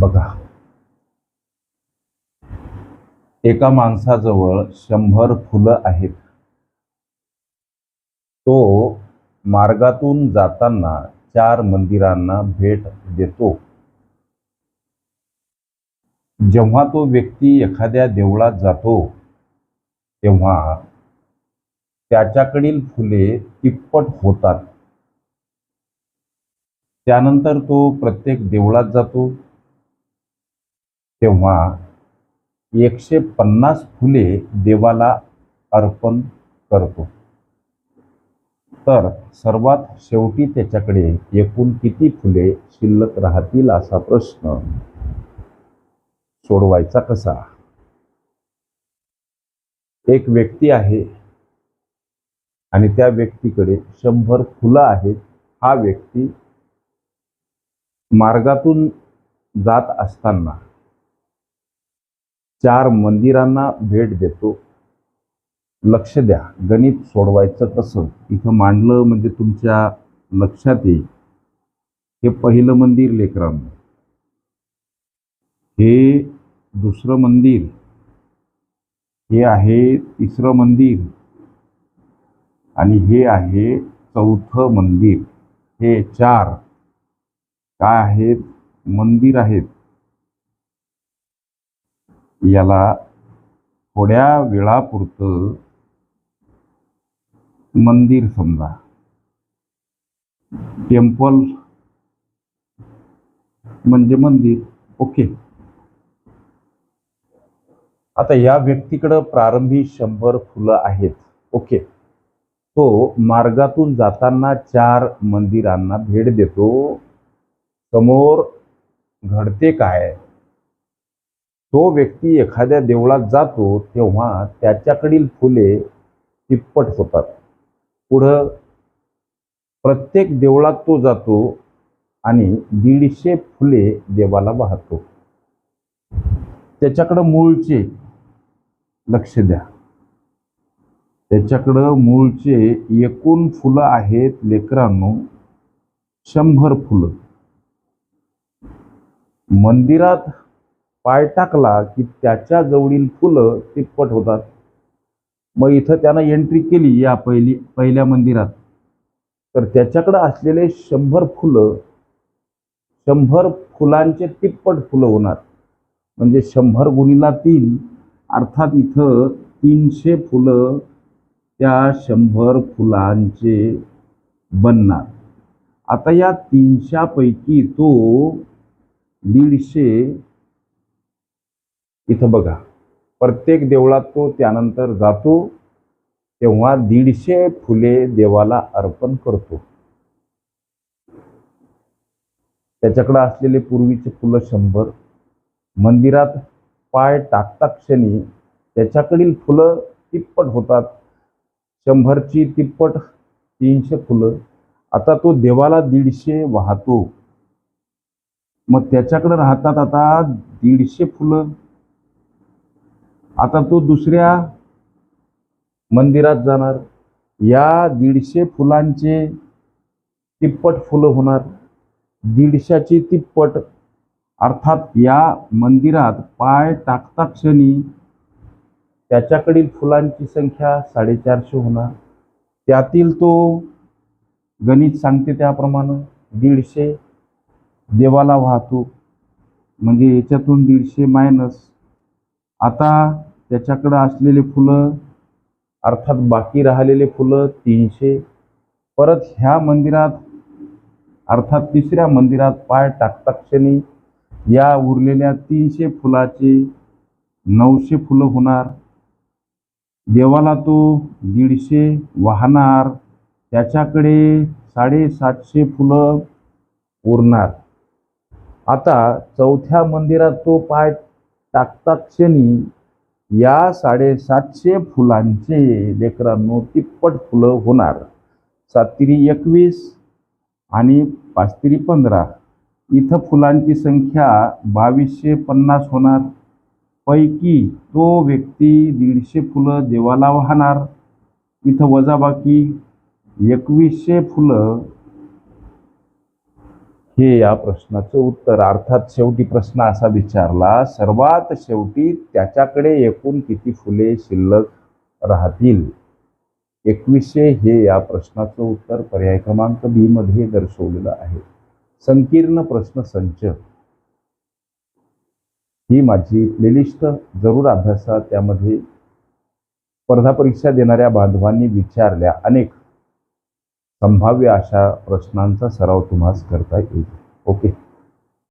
बघा. एका माणसाजवळ शंभर फुलं आहेत. तो मार्गातून जाताना चार मंदिरांना भेट देतो. जेव्हा तो व्यक्ती एखाद्या देवळात जातो तेव्हा त्याच्याकडील फुले तिप्पट होतात. त्यानंतर तो प्रत्येक देवळात जातो. तेव्हा एकशे पन्नास फुले देवाला अर्पण करतो. तर सर्वात शेवटी त्याच्याकडे एकूण किती फुले शिल्लक राहतील असा प्रश्न सोडवायचा कसा? एक व्यक्ती आहे आणि त्या व्यक्तीकडे शंभर फुलं आहेत. हा व्यक्ती मार्गातून जात असताना चार मंदिरांना भेट देतो. लक्ष द्या. गणित सोडवायचं कसं? इथं मांडलं म्हणजे तुमच्या लक्षात येईल. हे पहिलं मंदिर लेकरांना. हे दुसरं मंदिर. हे आहे तिसरं मंदिर. आणि हे आहे चौथं मंदिर. हे चार. काय आहेत? मंदिर आहेत. याला थोड्या वेळापुरतं मंदिर समजा. टेम्पल म्हणजे मंदिर. ओके आता या व्यक्तीकडं प्रारंभी शंभर फुलं आहेत. ओके तो मार्गातून जाताना चार मंदिरांना भेट देतो. समोर घडते काय? तो व्यक्ती एखाद्या देवळात जातो तेव्हा त्याच्याकडील फुले तिप्पट होतात. पुढं प्रत्येक देवळात तो जातो आणि दीडशे फुले देवाला वाहतो. त्याच्याकडं मूळचे लक्ष द्या. त्याच्याकडं मूळचे एकूण फुलं आहेत लेकरांनो शंभर फुलं. मंदिरात पाय टाकला की त्याच्या जवळील फुलं तिप्पट होतात. मग इथं त्यानं एंट्री केली या पहिली पहिल्या मंदिरात. तर त्याच्याकडं असलेले शंभर फुलं शंभर फुलांचे तिप्पट फुलं होणार. म्हणजे शंभर गुणीला तीन अर्थात इथं तीनशे फुलं त्या शंभर फुलांचे बनणार. आता या तीनशापैकी तो दीडशे इथं बघा. प्रत्येक देवळात तो त्यानंतर जातो तेव्हा दीडशे फुले देवाला अर्पण करतो. त्याच्याकडे असलेले पूर्वीचे फुलं शंभर. मंदिरात पाय टाकता क्षणी त्याच्याकडील फुलं तिप्पट होतात. शंभरची तिप्पट तीनशे फुलं. आता तो देवाला दीडशे वाहतो. मग त्याच्याकडे राहतात आता दीडशे फुलं. आता तो दुसऱ्या मंदिरात जाणार. या दीडशे फुलांचे तिप्पट फुलं होणार. दीडशाची तिप्पट अर्थात या मंदिरात पाय टाकता क्षणी त्याच्याकडील फुलांची संख्या साडेचारशे होणार. त्यातील तो गणित सांगते त्याप्रमाणे दीडशे देवाला वाहतो म्हणजे याच्यातून दीडशे मायनस आता त्याच्याकडं असलेले फुलं अर्थात बाकी राहिलेले फुलं तीनशे. परत ह्या मंदिरात अर्थात तिसऱ्या मंदिरात पाय टाकता क्षणी या उरलेल्या तीनशे फुलाचे नऊशे फुलं होणार. देवाला तो दीडशे वाहणार. त्याच्याकडे साडेसातशे फुलं उरणार. आता चौथ्या मंदिरात तो पाय टाकता क्षणी या साडेसातशे फुलांचे लेकरांनो तिप्पट फुलं होणार. सातरी एकवीस आणि पाचतिरी पंधरा. इथं फुलांची संख्या बावीसशे पन्नास होणार. पैकी तो व्यक्ती दीडशे फुलं देवाला वाहणार. इथं वजाबाकी एकवीसशे फुलं हे या प्रश्नाचं उत्तर. अर्थात शेवटी प्रश्न असा विचारला सर्वात शेवटी त्याच्याकडे एकूण किती फुले शिल्लक राहतील? एकवीसशे हे या प्रश्नाचं उत्तर पर्याय क्रमांक बी मध्ये दर्शवलेलं आहे. संकीर्ण प्रश्न संच. ही माझी प्लेलिस्ट जरूर अभ्यासा. त्यामध्ये स्पर्धा परीक्षा देणाऱ्या बांधवांनी विचारल्या. अनेक संभाव्य अशा प्रश्नांचा सराव तुम्हाला करता येईल. ओके?